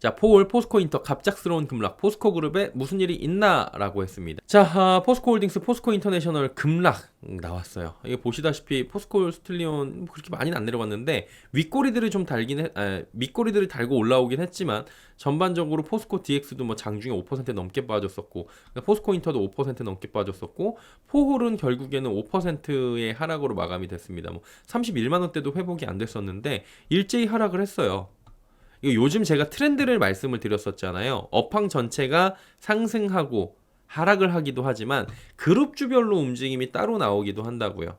자, 폴 포스코 인터 갑작스러운 급락 포스코 그룹에 무슨 일이 있나라고 했습니다. 자, 아, 포스코 홀딩스 포스코 인터내셔널 급락 나왔어요. 이게 보시다시피 포스코 스틸리온 그렇게 많이는 안 내려갔는데 윗꼬리들을 좀 달긴 해, 아, 밑꼬리들을 달고 올라오긴 했지만 전반적으로 포스코 DX도 뭐 장중에 5% 넘게 빠졌었고 그러니까 포스코 인터도 5% 넘게 빠졌었고 포홀은 결국에는 5%의 하락으로 마감이 됐습니다. 뭐 31만 원대도 회복이 안 됐었는데 일제히 하락을 했어요. 요즘 제가 트렌드를 말씀을 드렸었잖아요. 업황 전체가 상승하고 하락을 하기도 하지만 그룹주별로 움직임이 따로 나오기도 한다고요.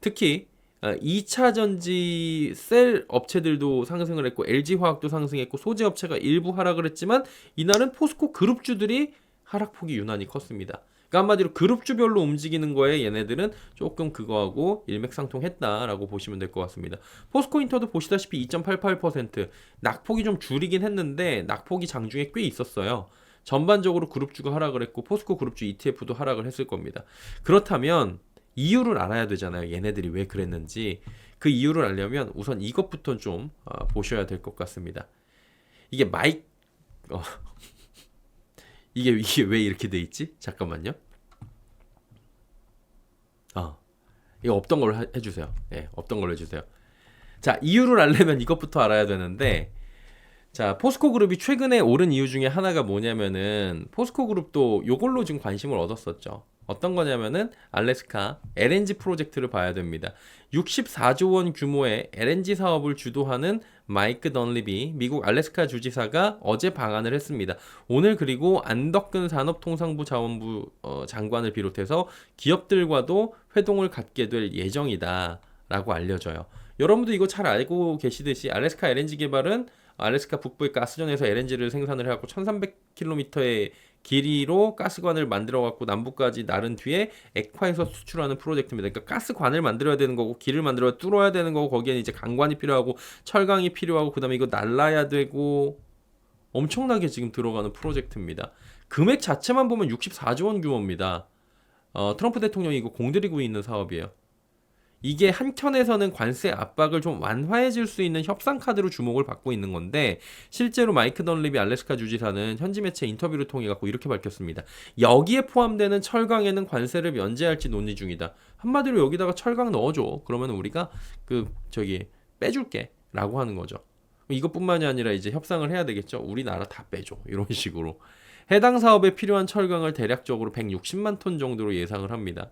특히 2차 전지 셀 업체들도 상승을 했고 LG 화학도 상승했고 소재 업체가 일부 하락을 했지만 이날은 포스코 그룹주들이 하락폭이 유난히 컸습니다. 그러니까 한마디로 그룹주별로 움직이는 거에 얘네들은 조금 그거하고 일맥상통했다라고 보시면 될 것 같습니다. 포스코 인터도 보시다시피 2.88% 낙폭이 좀 줄이긴 했는데 낙폭이 장중에 꽤 있었어요. 전반적으로 그룹주가 하락을 했고 포스코 그룹주 ETF도 하락을 했을 겁니다. 그렇다면 이유를 알아야 되잖아요. 얘네들이 왜 그랬는지 그 이유를 알려면 우선 이것부터 좀 어, 보셔야 될 것 같습니다. 이게 마이 어, 이게 이게 왜 이렇게 돼 있지? 잠깐만요. 아 이거 없던 걸로 하- 해주세요. 예, 없던 걸로 해 주세요. 자 이유를 알려면 이것부터 알아야 되는데 자 포스코 그룹이 최근에 오른 이유 중에 하나가 뭐냐면은 포스코 그룹도 요걸로 지금 관심을 얻었었죠. 어떤 거냐면은 알래스카 LNG 프로젝트를 봐야 됩니다. 64조 원 규모의 LNG 사업을 주도하는 마이크 던립이 미국 알래스카 주지사가 어제 방한을 했습니다. 오늘 그리고 안덕근 산업통상부 자원부 어, 장관을 비롯해서 기업들과도 회동을 갖게 될 예정이다라고 알려져요. 여러분도 이거 잘 알고 계시듯이 알래스카 LNG 개발은 알래스카 북부의 가스전에서 LNG를 생산을 해갖고 1,300km의 길이로 가스관을 만들어 갖고 남부까지 나른 뒤에 액화해서 수출하는 프로젝트입니다. 그러니까 가스관을 만들어야 되는 거고 길을 만들어 뚫어야 되는 거고 거기에는 이제 강관이 필요하고 철강이 필요하고 그다음에 이거 날라야 되고 엄청나게 지금 들어가는 프로젝트입니다. 금액 자체만 보면 64조 원 규모입니다. 어, 트럼프 대통령이 이거 공들이고 있는 사업이에요. 이게 한켠에서는 관세 압박을 좀 완화해줄 수 있는 협상 카드로 주목을 받고 있는 건데 실제로 마이크 던립이 알래스카 주지사는 현지 매체 인터뷰를 통해 갖고 이렇게 밝혔습니다. 여기에 포함되는 철강에는 관세를 면제할지 논의 중이다. 한마디로 여기다가 철강 넣어줘. 그러면 우리가 그 저기 빼줄게라고 하는 거죠. 이것뿐만이 아니라 이제 협상을 해야 되겠죠. 우리나라 다 빼줘. 이런 식으로. 해당 사업에 필요한 철강을 대략적으로 160만 톤 정도로 예상을 합니다.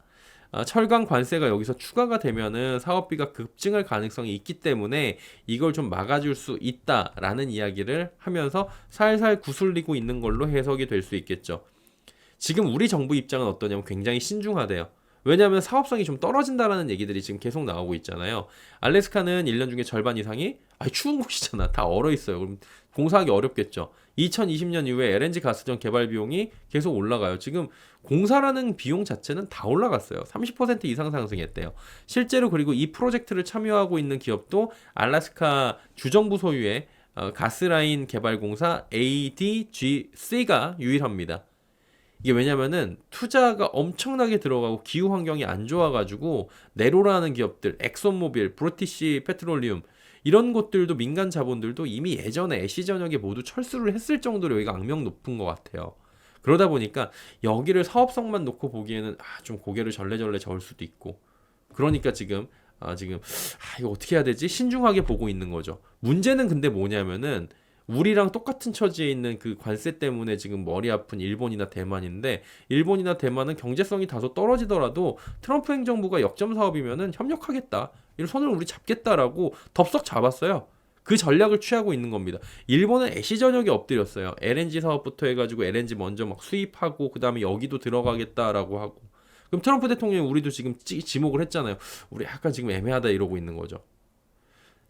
아, 철강 관세가 여기서 추가가 되면은 사업비가 급증할 가능성이 있기 때문에 이걸 좀 막아줄 수 있다라는 이야기를 하면서 살살 구슬리고 있는 걸로 해석이 될 수 있겠죠. 지금 우리 정부 입장은 어떠냐면 굉장히 신중하대요. 왜냐하면 사업성이 좀 떨어진다라는 얘기들이 지금 계속 나오고 있잖아요. 알래스카는 1년 중에 절반 이상이 아 추운 곳이잖아. 다 얼어 있어요. 그럼 공사하기 어렵겠죠. 2020년 이후에 LNG 가스전 개발 비용이 계속 올라가요. 지금 공사라는 비용 자체는 다 올라갔어요. 30% 이상 상승했대요. 실제로 그리고 이 프로젝트를 참여하고 있는 기업도 알래스카 주정부 소유의 어, 가스라인 개발 공사 ADGC가 유일합니다. 이게 왜냐면은 투자가 엄청나게 들어가고 기후 환경이 안 좋아가지고 네로라는 기업들, 엑손모빌, 브로티시 페트롤리움 이런 곳들도 민간 자본들도 이미 예전에 애시 전역에 모두 철수를 했을 정도로 여기가 악명 높은 것 같아요. 그러다 보니까 여기를 사업성만 놓고 보기에는 아, 좀 고개를 절레절레 저을 수도 있고 그러니까 지금 아, 지금 아, 이거 어떻게 해야 되지? 신중하게 보고 있는 거죠. 문제는 근데 뭐냐면은 우리랑 똑같은 처지에 있는 그 관세 때문에 지금 머리 아픈 일본이나 대만인데 일본이나 대만은 경제성이 다소 떨어지더라도 트럼프 행정부가 역점 사업이면은 협력하겠다. 이런 손을 우리 잡겠다라고 덥석 잡았어요. 그 전략을 취하고 있는 겁니다. 일본은 애시 전역에 엎드렸어요. LNG 사업부터 해가지고 LNG 먼저 막 수입하고 그 다음에 여기도 들어가겠다라고 하고. 그럼 트럼프 대통령이 우리도 지금 찌- 지목을 했잖아요. 우리 약간 지금 애매하다 이러고 있는 거죠.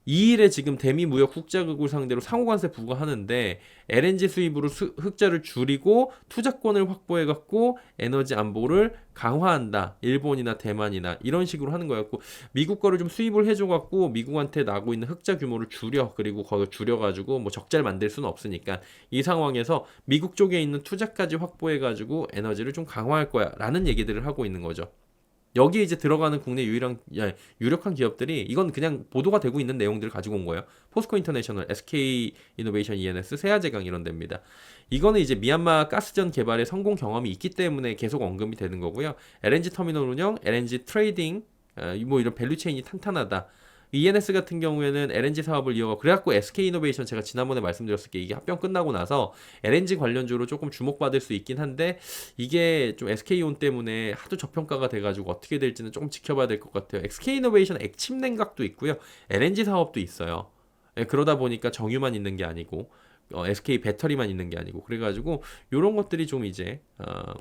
이 일에 지금 대미 무역 흑자국을 상대로 상호관세 부과하는데 LNG 수입으로 수- 흑자를 줄이고 투자권을 확보해 갖고 에너지 안보를 강화한다. 일본이나 대만이나 이런 식으로 하는 거였고 미국 거를 좀 수입을 해줘 갖고 미국한테 나고 있는 흑자 규모를 줄여 그리고 거기 줄여 가지고 뭐 적자를 만들 수는 없으니까 이 상황에서 미국 쪽에 있는 투자까지 확보해 가지고 에너지를 좀 강화할 거야라는 얘기들을 하고 있는 거죠. 여기에 이제 들어가는 국내 유일한 야, 유력한 기업들이 이건 그냥 보도가 되고 있는 내용들을 가지고 온 거예요. 포스코 인터내셔널, SK 이노베이션 ENS, 세아제강 이런 데입니다. 이거는 이제 미얀마 가스전 개발의 성공 경험이 있기 때문에 계속 언급이 되는 거고요. LNG 터미널 운영, LNG 트레이딩, 어, 뭐 이런 밸류 체인이 탄탄하다. ENS 같은 경우에는 LNG 사업을 이어가 그래갖고 SK 이노베이션 제가 지난번에 말씀드렸을 게 이게 합병 끝나고 나서 LNG 관련주로 조금 주목받을 수 있긴 한데 이게 좀 SK온 때문에 하도 저평가가 돼가지고 어떻게 될지는 조금 지켜봐야 될 것 같아요. SK 이노베이션 액침 냉각도 있고요, LNG 사업도 있어요. 예, 그러다 보니까 정유만 있는 게 아니고 어, SK 배터리만 있는 게 아니고 그래가지고 이런 것들이 좀 이제 어,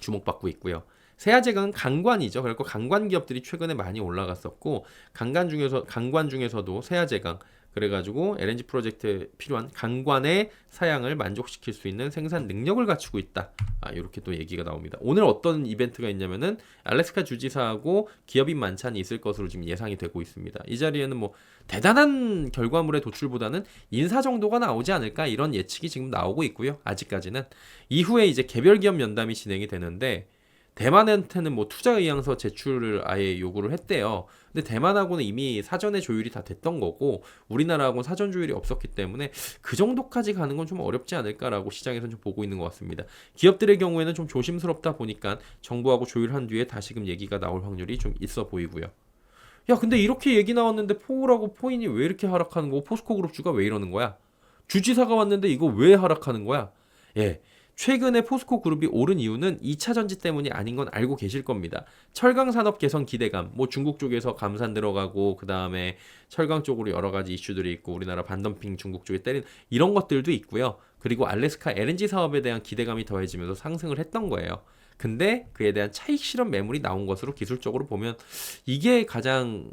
주목받고 있고요. 세아제강은 강관이죠. 그래서 강관 기업들이 최근에 많이 올라갔었고 강관 중에서 강관 중에서도 세아제강 그래가지고 LNG 프로젝트에 필요한 강관의 사양을 만족시킬 수 있는 생산 능력을 갖추고 있다. 아, 이렇게 또 얘기가 나옵니다. 오늘 어떤 이벤트가 있냐면은 알래스카 주지사하고 기업인 만찬이 있을 것으로 지금 예상이 되고 있습니다. 이 자리에는 뭐 대단한 결과물의 도출보다는 인사 정도가 나오지 않을까 이런 예측이 지금 나오고 있고요. 아직까지는 이후에 이제 개별 기업 면담이 진행이 되는데 대만한테는 뭐 투자 의향서 제출을 아예 요구를 했대요. 근데 대만하고는 이미 사전에 조율이 다 됐던 거고 우리나라하고는 사전 조율이 없었기 때문에 그 정도까지 가는 건 좀 어렵지 않을까라고 시장에서는 좀 보고 있는 것 같습니다. 기업들의 경우에는 좀 조심스럽다 보니까 정부하고 조율한 뒤에 다시금 얘기가 나올 확률이 좀 있어 보이고요. 야, 근데 이렇게 얘기 나왔는데 포울하고 포인이 왜 이렇게 하락하는 거고 포스코 그룹주가 왜 이러는 거야? 주지사가 왔는데 이거 왜 하락하는 거야? 예. 최근에 포스코 그룹이 오른 이유는 2차 전지 때문이 아닌 건 알고 계실 겁니다. 철강 산업 개선 기대감, 뭐 중국 쪽에서 감산 들어가고 그 다음에 철강 쪽으로 여러 가지 이슈들이 있고 우리나라 반덤핑 중국 쪽에 때린 이런 것들도 있고요. 그리고 알래스카 LNG 사업에 대한 기대감이 더해지면서 상승을 했던 거예요. 근데 그에 대한 차익 실현 매물이 나온 것으로 기술적으로 보면 이게 가장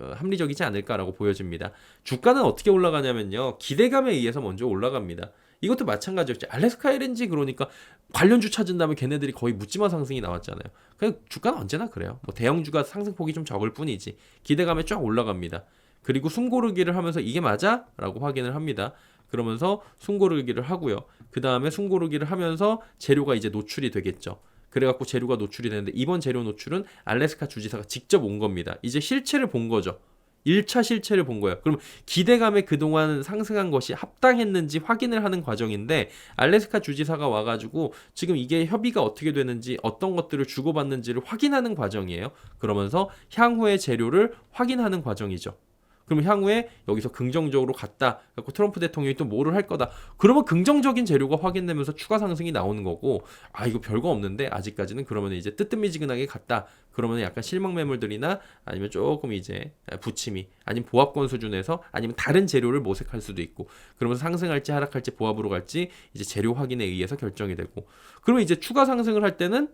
어, 합리적이지 않을까라고 보여집니다. 주가는 어떻게 올라가냐면요. 기대감에 의해서 먼저 올라갑니다. 이것도 마찬가지였죠. 알래스카 LNG 그러니까 관련주 찾은 다음에 걔네들이 거의 묻지마 상승이 나왔잖아요. 그냥 주가는 언제나 그래요. 뭐 대형주가 상승폭이 좀 적을 뿐이지 기대감에 쫙 올라갑니다. 그리고 숨고르기를 하면서 이게 맞아? 라고 확인을 합니다. 그러면서 숨고르기를 하고요. 그 다음에 숨고르기를 하면서 재료가 이제 노출이 되겠죠. 그래갖고 재료가 노출이 되는데 이번 재료 노출은 알래스카 주지사가 직접 온 겁니다. 이제 실체를 본 거죠. 1차 실체를 본 거예요. 그럼 기대감에 그동안 상승한 것이 합당했는지 확인을 하는 과정인데 알래스카 주지사가 와가지고 지금 이게 협의가 어떻게 되는지 어떤 것들을 주고받는지를 확인하는 과정이에요. 그러면서 향후의 재료를 확인하는 과정이죠. 그러면 향후에 여기서 긍정적으로 갔다. 그래고 트럼프 대통령이 또 뭐를 할 거다. 그러면 긍정적인 재료가 확인되면서 추가 상승이 나오는 거고, 아 이거 별거 없는데 아직까지는 그러면 이제 뜨뜻미지근하게 갔다. 그러면 약간 실망 매물들이나 아니면 조금 이제 부침이 아니면 보합권 수준에서 아니면 다른 재료를 모색할 수도 있고, 그러면서 상승할지 하락할지 보합으로 갈지 이제 재료 확인에 의해서 결정이 되고, 그러면 이제 추가 상승을 할 때는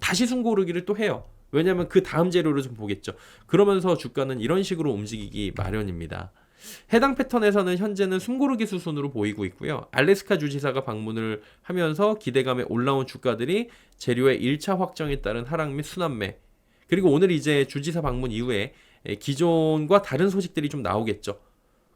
다시 숨고르기를 또 해요. 왜냐하면 그 다음 재료를 좀 보겠죠. 그러면서 주가는 이런 식으로 움직이기 마련입니다. 해당 패턴에서는 현재는 숨고르기 수순으로 보이고 있고요. 알래스카 주지사가 방문을 하면서 기대감에 올라온 주가들이 재료의 1차 확정에 따른 하락 및 순환매 그리고 오늘 이제 주지사 방문 이후에 기존과 다른 소식들이 좀 나오겠죠.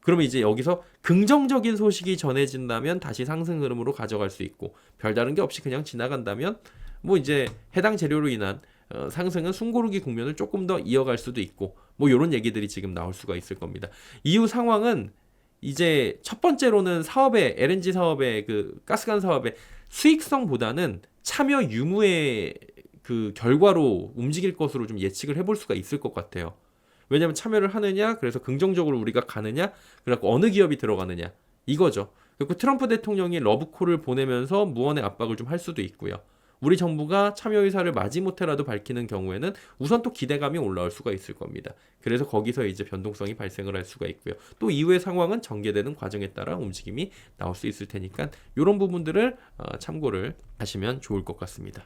그러면 이제 여기서 긍정적인 소식이 전해진다면 다시 상승 흐름으로 가져갈 수 있고 별다른 게 없이 그냥 지나간다면 뭐 이제 해당 재료로 인한 어, 상승은 숨고르기 국면을 조금 더 이어갈 수도 있고 뭐 이런 얘기들이 지금 나올 수가 있을 겁니다. 이후 상황은 이제 첫 번째로는 사업의 LNG 사업의 그 가스관 사업의 수익성보다는 참여 유무의 그 결과로 움직일 것으로 좀 예측을 해볼 수가 있을 것 같아요. 왜냐하면 참여를 하느냐, 그래서 긍정적으로 우리가 가느냐, 그래갖고 어느 기업이 들어가느냐 이거죠. 그리고 트럼프 대통령이 러브콜을 보내면서 무언의 압박을 좀 할 수도 있고요. 우리 정부가 참여 의사를 마지못해라도 밝히는 경우에는 우선 또 기대감이 올라올 수가 있을 겁니다. 그래서 거기서 이제 변동성이 발생을 할 수가 있고요. 또 이후의 상황은 전개되는 과정에 따라 움직임이 나올 수 있을 테니까 이런 부분들을 어, 참고를 하시면 좋을 것 같습니다.